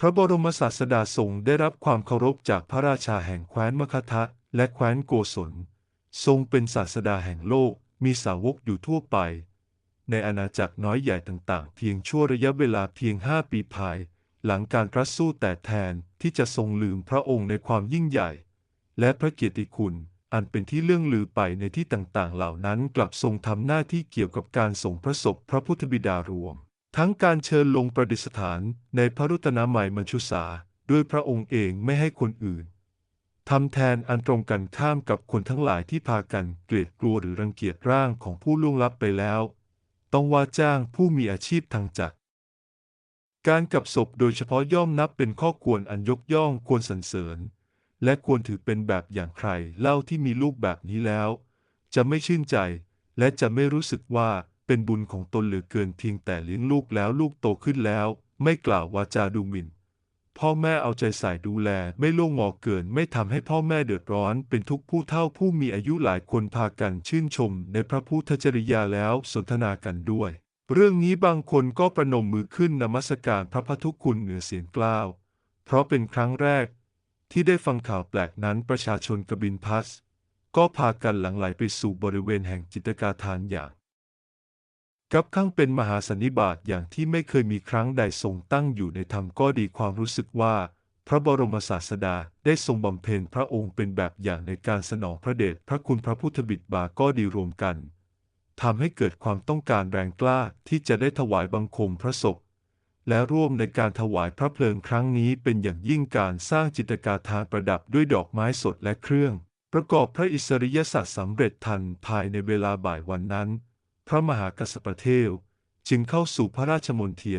พระบรมศาสดาทรงได้รับความเคารพจากพระราชาแห่งแคว้นมคธะและแคว้นโกศล ทรงเป็นศาสดาแห่งโลกมีสาวกอยู่ทั่วไป ในอาณาจักรน้อยใหญ่ต่างๆ เพียงชั่วระยะเวลาเพียงห้าปีภาย หลังการรัสสู้แต่แทนที่จะทรงลืมพระองค์ในความยิ่งใหญ่ และพระเกียรติคุณอันเป็นที่เลื่องลือไปในที่ต่างๆ เหล่านั้นกลับทรงทำหน้าที่เกี่ยวกับการส่งพระศพพระพุทธบิดารวม ทั้งการเชิญลงประดิษฐานในพระรุตนาใหม่มัญชุสาด้วยพระองค์เองไม่ให้คนอื่นทำแทนอันตรงกันข้ามกับคนทั้งหลายที่พากันเกลียดกลัวหรือรังเกียจร่างของผู้ล่วงลับไปแล้ว ต้องว่าจ้างผู้มีอาชีพทางจักรการกับศพโดยเฉพาะย่อมนับเป็นข้อควรอันยกย่องควรสรรเสริญ และควรถือเป็นแบบอย่างใครเล่าที่มีลูกแบบนี้แล้ว จะไม่ชื่นใจและจะไม่รู้สึกว่า เป็นบุญของตนเหลือเกินเพียงแต่เลี้ยงลูกแล้วลูกโตขึ้นแล้ว ไม่กล่าววาจาดูหมิ่น พ่อแม่เอาใจใส่ดูแลไม่ล่วงงอเกิน ไม่ทำให้พ่อแม่เดือดร้อน เป็นทุกผู้เฒ่าผู้มีอายุหลายคนพากันชื่นชม ในพระพุทธจริยาแล้วสนทนากันด้วย เรื่องนี้บางคนก็ประนมมือขึ้นนมัสการพระพัทุคุณเหนือเสียงกล้าว เพราะเป็นครั้งแรก ที่ได้ฟังข่าวแปลกนั้นประชาชนกบินพัสก็พากันหลั่งไหลไปสู่บริเวณแห่งจิตกาทานอย่าง กับข้างเป็นมหาสันนิบาตอย่างที่ไม่เคยมีครั้งใดทรงตั้งอยู่ในธรรมก็ดีความรู้สึกว่า พระบรมศาสดาได้ทรงบำเพ็ญพระองค์เป็นแบบอย่างในการสนองพระเดชพระคุณพระพุทธบิดาก็ดีรวมกันทำให้เกิดความต้องการแรงกล้าที่จะได้ถวายบังคมพระศพและร่วมในการถวายพระเพลิงครั้งนี้เป็นอย่างยิ่งการสร้างจิตกาทานประดับด้วยดอกไม้สดและเครื่อง ประกอบพระอิสริยศักดิ์สำเร็จทันภายในเวลาบ่ายวันนั้น พระมหากษัตริย์เทวจึงเข้าสู่พระราชมณฑี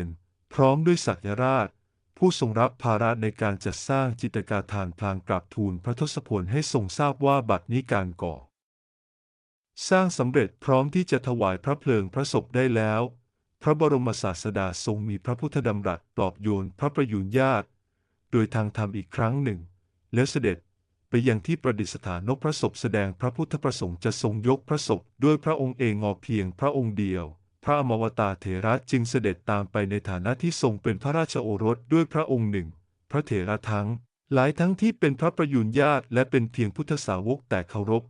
พร้อมด้วยศักยราช ผู้ทรงรับภาระในการจัดสร้างจิตกาทานพลางกราบทูลพระทศพลให้ทรงทราบว่าบัดนี้การก่อ สร้างสำเร็จพร้อมที่จะถวายพระเพลิงพระศพได้แล้ว พระบรมศาสดาทรงมีพระพุทธดำรัสปลอบโยนพระประยุรญาติโดยทางธรรมอีกครั้งหนึ่ง แล้วเสด็จ ไปยังที่ประดิษฐานนกพระศพแสดงพระพุทธประสงค์จะทรงยกพระศพด้วยพระองค์เองงอเพียงพระองค์เดียว พระอมวตารเถระจึงเสด็จตามไปในฐานะที่ทรงเป็นพระราชโอรสด้วยพระองค์หนึ่ง พระเถระทั้ง หลายทั้งที่เป็นพระประยุรญาติและเป็นเพียงพุทธสาวกแต่เคารพ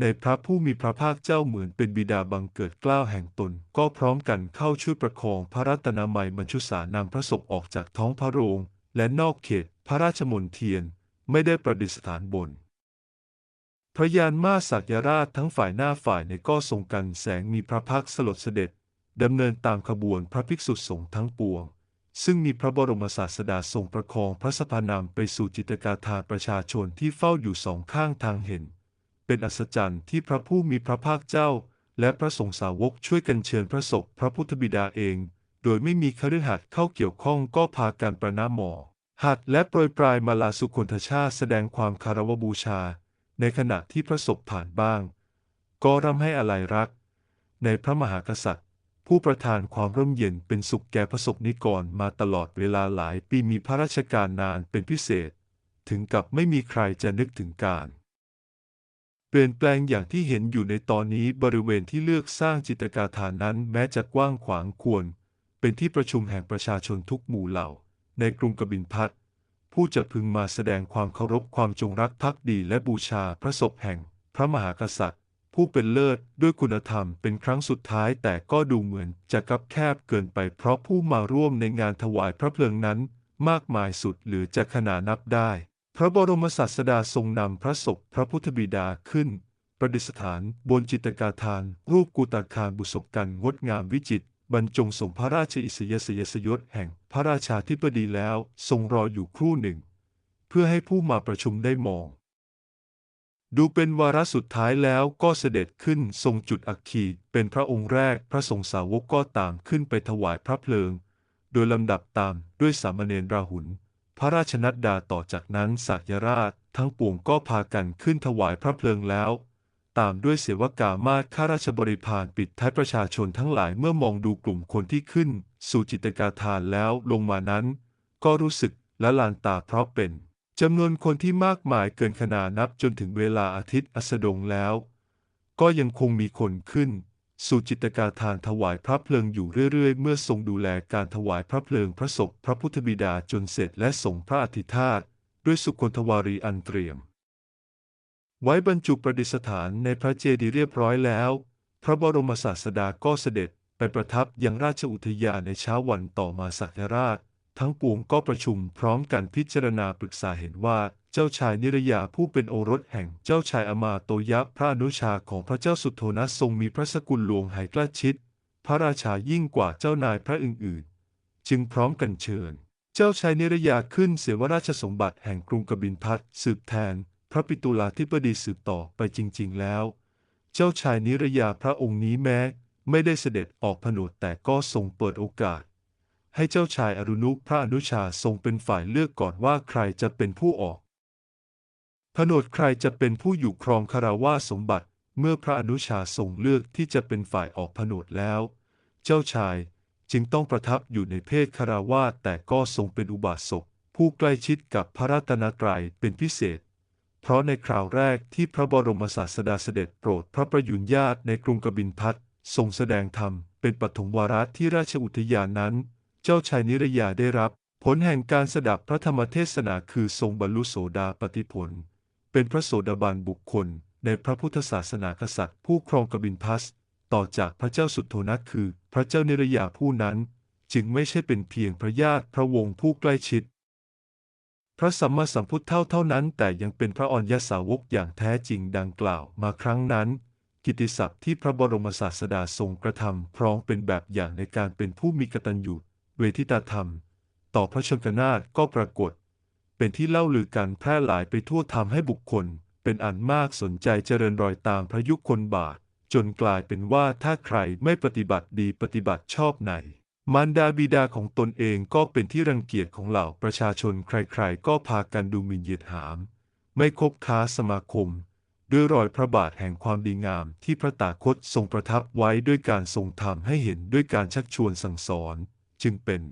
ในพระผู้มีพระภาคเจ้าเหมือนเป็นบิดาบังเกิดกล้าวแห่งตน ก็พร้อมกันเข้าช่วยประคองพระรัตนามัยมัญชุสานำพระศพออกจากท้องพระโรงและนอกเขตพระราชมณฑี ไม่ได้ประดิษฐานบน พระยานมาสักยราชทั้งฝ่ายหน้าฝ่ายในก็ทรงกันแสงมีพระพักสลดเสด็จดำเนินตามขบวนพระภิกษุสงฆ์ทั้งปวง ซึ่งมีพระบรมศาสดาทรงประคองพระสภานามไปสู่จิตกาทาประชาชนที่เฝ้าอยู่สองข้างทางเห็น เป็นอัศจรรย์ที่พระผู้มีพระภาคเจ้า และพระสงฆ์สาวกช่วยกันเชิญพระศพพระพุทธบิดาเอง โดยไม่มีคฤหัสถ์เข้าเกี่ยวข้องก็พากันประนามหมอ หัดและโปรยปลายมาลาสุคนทชาแสดงความคารวบูชา ในขณะที่พระศพผ่านบ้าง ก็ร่ำให้อะไรรัก ในพระมหากษัตริย์ ผู้ประทานความร่มเย็นเป็นสุขแก่พระสงฆ์นิกรมาตลอดเวลาหลายปีมีพระราชการนานเป็นพิเศษ ถึงกับไม่มีใครจะนึกถึงการเปลี่ยนแปลงอย่างที่เห็นอยู่ในตอนนี้บริเวณที่เลือกสร้างจิตกาฐานนั้นแม้จะกว้างขวางควร เป็นที่ประชุมแห่งประชาชนทุกหมู่เหล่า ในกรุงกบินพัทผู้จะพึงมาแสดงความเคารพความจงรักภักดีและบูชาพระศพแห่งพระมหากษัตริย์ ผู้เป็นเลิศด้วยคุณธรรมเป็นครั้งสุดท้ายแต่ก็ดูเหมือนจะกักแคบเกินไปเพราะผู้มาร่วมในงานถวายพระเพลิงนั้น มากมายสุดหรือจะขนานับได้ พระบรมศาสดาทรงนำพระศพพระพุทธบิดาขึ้น ประดิษฐานบนจิตกาทาน รูปกุตาคารบุษกันงดงามวิจิตร บรรจงส่งพระราชอิสยสยสยศแห่งพระราชาธิบดีแล้วทรงรออยู่ครู่หนึ่ง เพื่อให้ผู้มาประชุมได้มอง ดูเป็นวาระสุดท้ายแล้วก็เสด็จขึ้นทรงจุดอัคคีเป็นพระองค์แรกพระสงฆ์สาวกก็ตามขึ้นไปถวายพระเพลิง โดยลำดับตามด้วยสามเณรราหุลพระราชนัดดาต่อจากนั้นสักยราชทั้งปวงก็พากันขึ้นถวายพระเพลิงแล้ว ตามด้วยเสวกามาศข้าราชบริพารปิดท้ายประชาชนทั้งหลายเมื่อมองดูกลุ่มคนที่ขึ้น สู่จิตกาทานแล้วลงมานั้น ก็รู้สึกละลานตาเพราะเป็นจำนวนคนที่มากมายเกินขนานับจนถึงเวลาอาทิตย์อัสดงแล้ว ก็ยังคงมีคนขึ้น สู่จิตกาทานถวายพระเพลิงอยู่เรื่อยๆ เมื่อทรงดูแลการถวายพระเพลิงพระศพพระพุทธบิดาจนเสร็จและส่งพระอธิธาตด้วยสุคนทวารีอันเตรียม ไว้บรรจุประดิษฐานในพระเจดีย์เรียบร้อยแล้ว พระบรมศาสดาก็เสด็จไปประทับยังราชอุทยานในเช้าวันต่อมาสักราช ทั้งปวงก็ประชุมพร้อมกันพิจารณาปรึกษาเห็นว่าเจ้าชายนิรยาผู้เป็นโอรสแห่งเจ้าชายอมาโตยะพระอนุชาของพระเจ้าสุโธนะทรงมีพระสกุลหลวงไหกล้ชิด พระราชายิ่งกว่าเจ้านายพระอื่นๆ จึงพร้อมกันเชิญ เจ้าชายนิรยาขึ้นเสวราชสมบัติแห่งกรุงกบินพัทสืบแทน พระปิตุลาธิบดีสืบต่อไปจริง ๆ แล้ว เจ้าชายนิรยาพระองค์นี้แม้ไม่ได้เสด็จออกผนวดแต่ก็ทรงเปิดโอกาส ให้เจ้าชายอรุณุพระอนุชาทรงเป็นฝ่ายเลือกก่อนว่าใครจะเป็นผู้ออกผนวดใครจะเป็นผู้อยู่ครองคาราวาสมบัติ เมื่อพระอนุชาทรงเลือกที่จะเป็นฝ่ายออกผนวดแล้ว เจ้าชายจึงต้องประทับอยู่ในเพศคาราวาสแต่ก็ทรงเป็นอุบาสกผู้ใกล้ชิดกับพระรัตนตรัยเป็นพิเศษ เพราะในคราวแรกที่พระบรมศาสดาเสด็จโปรดพระประยุรญาตในกรุงกบินพัททรงแสดงธรรมเป็นปฐมวาระที่ราชอุทยานนั้น เจ้าชายนิรยาได้รับ ผลแห่งการสดับพระธรรมเทศนาคือทรงบรรลุโสดาปติผล เป็นพระโสดาบันบุคคล ในพระพุทธศาสนากษัตริย์ ผู้ครองกบินพัสต่อจากพระเจ้าสุโธนะคือ พระเจ้านิรยาผู้นั้น จึงไม่ใช่เป็นเพียงพระญาติพระวงศ์ผู้ใกล้ชิด พระสัมมาสัมพุทธเท่าเท่านั้น แต่ยังเป็นพระอรยสาวกอย่างแท้จริงดังกล่าวมาครั้งนั้น กิตติศัพท์ที่พระบรมศาสดาทรงกระทำพร้อมเป็นแบบอย่างในการเป็นผู้มีกตัญญูเวทิตาธรรม ต่อพระชนกนาถก็ปรากฏ เป็นที่เล่าลือกันแพร่หลายไปทั่วทำให้บุคคล เป็นอันมากสนใจเจริญรอยตามพระยุคลบาทจนกลายเป็นว่าถ้าใครไม่ปฏิบัติดีปฏิบัติชอบใน มารดาบิดาของตนเองก็เป็นที่รังเกียจของเหล่าประชาชนใครๆ ก็พากันดูหมิ่นเหยียดหาม ไม่คบค้าสมาคม ด้วยรอยพระบาทแห่งความดีงามที่พระตาคตทรงประทับไว้ด้วยการทรงทำให้เห็นด้วยการชักชวนสั่งสอน จึงเป็น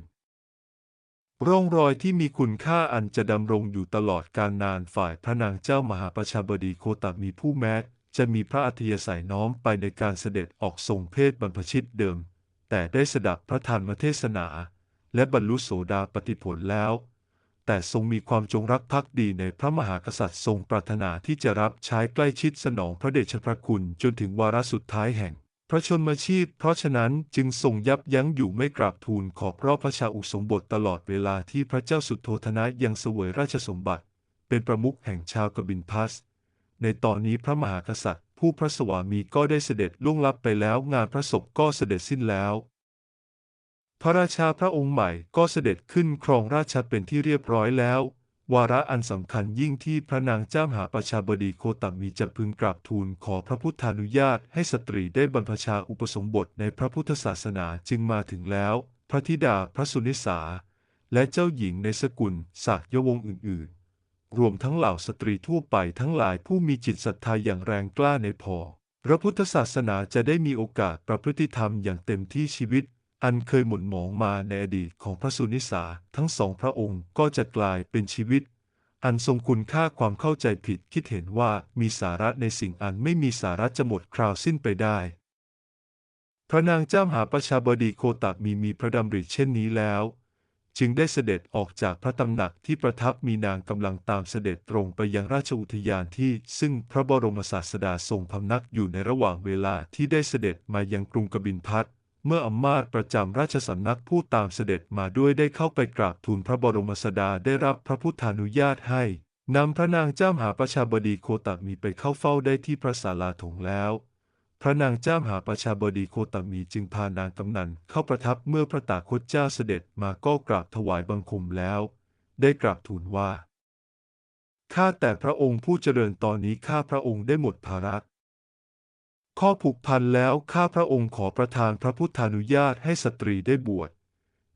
ร่องรอยที่มีคุณค่าอันจะดำรงอยู่ตลอดการนานฝ่ายพระนางเจ้ามหาประชาบดีโคตมีผู้แม้จะมีพระอัธยาศัยน้อมไปในการเสด็จออกทรงเพศบรรพชิตเดิม แต่ได้สดับพระธรรมเทศนา และบรรลุโสดาปติผลแล้ว แต่ทรงมีความจงรักภักดีในพระมหากษัตริย์ทรงปรารถนาที่จะรับใช้ใกล้ชิดสนองพระเดชพระคุณจนถึงวาระสุดท้ายแห่ง พระชนมชีพ เพราะฉะนั้นจึงทรงยับยั้งอยู่ไม่กราบทูลขอบรอบพระชาอุสมบทตลอดเวลาที่พระเจ้าสุโธทนะยังเสวยราชสมบัติ เป็นประมุขแห่งชาวกบินพัสในตอนนี้พระมหากษัตริย์ ผู้พระสวามีก็ได้เสด็จล่วงลับไปแล้วงานพระศพก็เสด็จสิ้นแล้ว พระราชาพระองค์ใหม่ก็เสด็จขึ้นครองราชเป็นที่เรียบร้อยแล้ว วาระอันสำคัญยิ่งที่พระนางเจ้ามหาประชาบดีโคตมีจะพึงกราบทูลขอพระพุทธานุญาตให้สตรีได้บรรพชาอุปสมบทในพระพุทธศาสนาจึงมาถึงแล้ว พระธิดาพระสุนิสาและเจ้าหญิงในสกุลศักยวงศ์อื่นๆ รวมทั้งเหล่าสตรีทั่วไปทั้งหลายผู้มีจิตศรัทธาอย่างแรงกล้าในพอพระพุทธศาสนาจะได้มีโอกาสประพฤติธรรมอย่างเต็มที่ชีวิต อันเคยหม่นหมองมาในอดีตของพระสุนิสาทั้งสองพระองค์ก็จะกลายเป็นชีวิต อันทรงคุณค่าความเข้าใจผิดคิดเห็นว่ามีสาระในสิ่งอันไม่มีสาระจะหมดคราวสิ้นไปได้ พระนางเจ้ามหาประชาบดีโคตมีมีพระดำริเช่นนี้แล้ว จึงได้เสด็จออกจากพระตำหนักที่ประทับมีนางกำลังตามเสด็จตรงไปยังราชอุทยานที่ซึ่งพระบรมศาสดาทรงพำนักอยู่ในระหว่างเวลาที่ได้เสด็จมายังกรุงกบินพัทเมื่ออำมาตย์ประจำราชสำนักผู้ตามเสด็จมาด้วยได้เข้าไปกราบทูลพระบรมศาสดาได้รับพระพุทธานุญาตให้นำพระนางเจ้ามหาประชาบดีโคตมีไปเข้าเฝ้าได้ที่พระศาลาถงแล้ว พระนางเจ้ามหาประชาบดีโคตมีจึงพานางกำนันเข้าประทับเมื่อพระตาคตเจ้าเสด็จมาก็กราบถวายบังคมแล้ว ได้กราบทูลว่า ข้าแต่พระองค์ผู้เจริญตอนนี้ข้าพระองค์ได้หมดภาระข้อผูกพันแล้วข้าพระองค์ขอประทานพระพุทธานุญาตให้สตรีได้บวช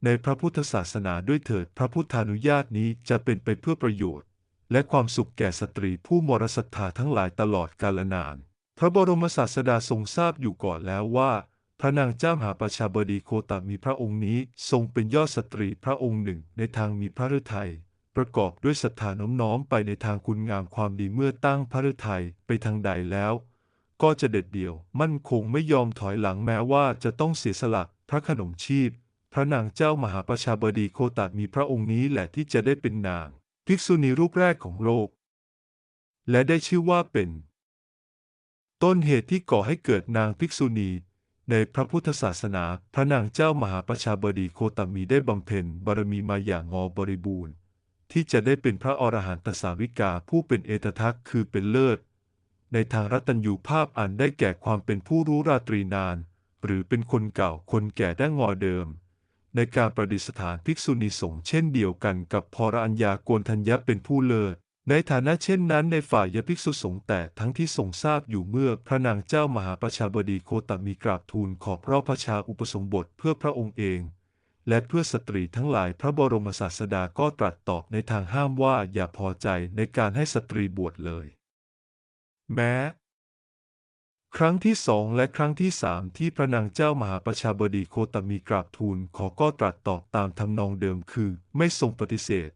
ในพระพุทธศาสนาด้วยเถิดพระพุทธานุญาตนี้จะเป็นไปเพื่อประโยชน์ และความสุขแก่สตรีผู้มรศรัทธาทั้งหลายตลอดกาลนาน พระบรมศาสดาทรงทราบอยู่ก่อนแล้วว่า พระนางเจ้ามหาประชาบดีโคตมีพระองค์นี้ทรงเป็นยอดสตรีพระองค์หนึ่งในทางมีพระฤทัยประกอบด้วยศรัทธาน้อมน้อมไปในทางคุณงามความดีเมื่อตั้งพระฤทัยไปทางใดแล้ว ก็จะเด็ดเดี่ยวมั่นคงไม่ยอมถอยหลังแม้ว่าจะต้องเสียสละพระขนมชีพ พระนางเจ้ามหาประชาบดีโคตมีพระองค์นี้แหละที่จะได้เป็นนาง ภิกษุณีรูปแรกของโลก และได้ชื่อว่าเป็น ต้นเหตุที่ก่อให้เกิดนางภิกษุณี ในพระพุทธศาสนา พระนางเจ้ามหาประชาบดีโคตมีได้บำเพ็ญบารมีมาอย่างงอบริบูรณ์ ที่จะได้เป็นพระอรหันตสาวิกาผู้เป็นเอตทัคคือเป็นเลิศ ในทางรัตัญูภาพอันได้แก่ความเป็นผู้รู้ราตรีนาน หรือเป็นคนเก่าคนแก่ได้งอเดิม ในการประดิษฐานภิกษุณีสงฆ์เช่นเดียวกันกับพรอัญญาโกนทัญญะเป็นผู้เลิศ ในฐานะเช่นนั้นในฝ่ายยภิกษุสงฆ์แต่ทั้งที่ทรงทราบอยู่เมื่อพระนางเจ้ามหาประชาบดีโคตมีกราบทูลขอพระพระชาอุปสมบทเพื่อพระองค์เอง และเพื่อสตรีทั้งหลายพระบรมศาสดาก็ตรัสตอบในทางห้ามว่าอย่าพอใจในการให้สตรีบวชเลย แม้ ครั้งที่สองและครั้งที่สามที่พระนางเจ้ามหาประชาบดีโคตมีกราบทูลขอก็ตรัสตอบตามทำนองเดิมคือ ไม่ทรงปฏิเสธ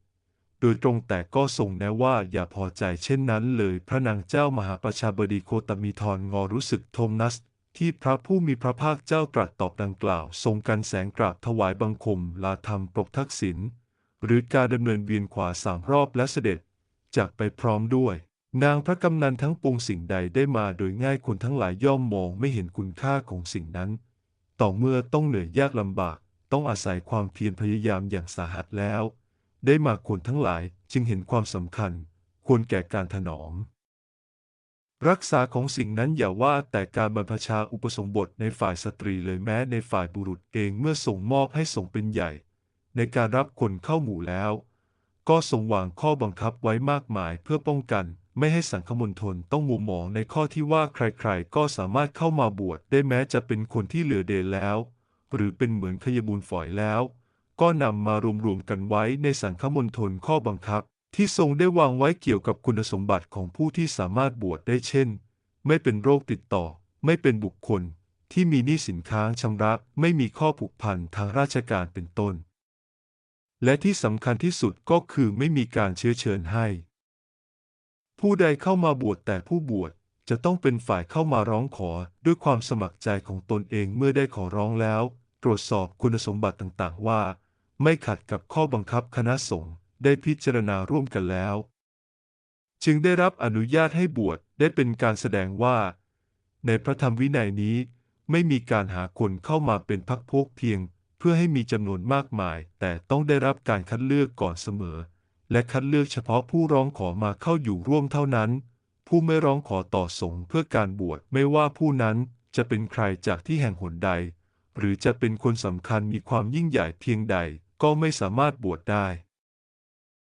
ดยตรงแต่ก็ทรงแนะว่าอย่าพอใจเช่นนั้นเลย พระนางเจ้ามหาประชาบดีโคตมีทรงอรู้สึกโทมนัส ที่พระผู้มีพระภาคเจ้าตรัสตอบดังกล่าว ทรงกันแสงกราบถวายบังคมลาธรรมปกทักษิณหรือการดำเนินเวียนขวาสามรอบและเสด็จจากไปพร้อมด้วย นางพระกำนันทั้งปวงสิ่งใดได้มาโดยง่ายคนทั้งหลายย่อมมองไม่เห็นคุณค่าของสิ่งนั้น ต่อเมื่อต้องเหนื่อยยากลำบาก ต้องอาศัยความเพียรพยายามอย่างสาหัสแล้ว ได้มาคนทั้งหลายจึงเห็นความสำคัญ ควรแก่การถนอม รักษาของสิ่งนั้นอย่าว่าแต่การบรรพชาอุปสมบทในฝ่ายสตรีเลยแม้ในฝ่ายบุรุษเองเมื่อส่งมอบให้ส่งเป็นใหญ่ ในการรับคนเข้าหมู่แล้ว ก็ทรงวางข้อบังคับไว้มากมายเพื่อป้องกันไม่ให้สังคมณฑลต้องมัวหมองในข้อที่ว่าใครๆ ก็สามารถเข้ามาบวชได้แม้จะเป็นคนที่เหลือเดนแล้ว หรือเป็นเหมือนขยบูลฝอยแล้ว ก็นำมารวมๆกันไว้ในสังฆมณฑลข้อบังคับ ที่ทรงได้วางไว้เกี่ยวกับคุณสมบัติของผู้ที่สามารถบวชได้เช่น ไม่เป็นโรคติดต่อ ไม่เป็นบุคคล ที่มีหนี้สินค้างชำระ ไม่มีข้อผูกพันทางราชการเป็นต้น และที่สำคัญที่สุดก็คือไม่มีการเชื้อเชิญให้ ผู้ใดเข้ามาบวชแต่ผู้บวชจะต้องเป็นฝ่ายเข้ามาร้องขอด้วยความสมัครใจของตนเองเมื่อได้ขอร้องแล้ว ตรวจสอบคุณสมบัติต่างๆ ว่า ไม่ขัดกับข้อบังคับคณะสงฆ์ได้พิจารณาร่วมกันแล้ว จึงได้รับอนุญาตให้บวชได้เป็นการแสดงว่า ในพระธรรมวินัยนี้ไม่มีการหาคนเข้ามาเป็นพักพวกเพียง เพื่อให้มีจำนวนมากมาย แต่ต้องได้รับการคัดเลือกก่อนเสมอ และคัดเลือกเฉพาะผู้ร้องขอมาเข้าอยู่ร่วมเท่านั้น ผู้ไม่ร้องขอต่อสงฆ์เพื่อการบวชไม่ว่าผู้นั้นจะเป็นใครจากที่แห่งหนใด หรือจะเป็นคนสำคัญมีความยิ่งใหญ่เพียงใด ก็ไม่สามารถบวชได้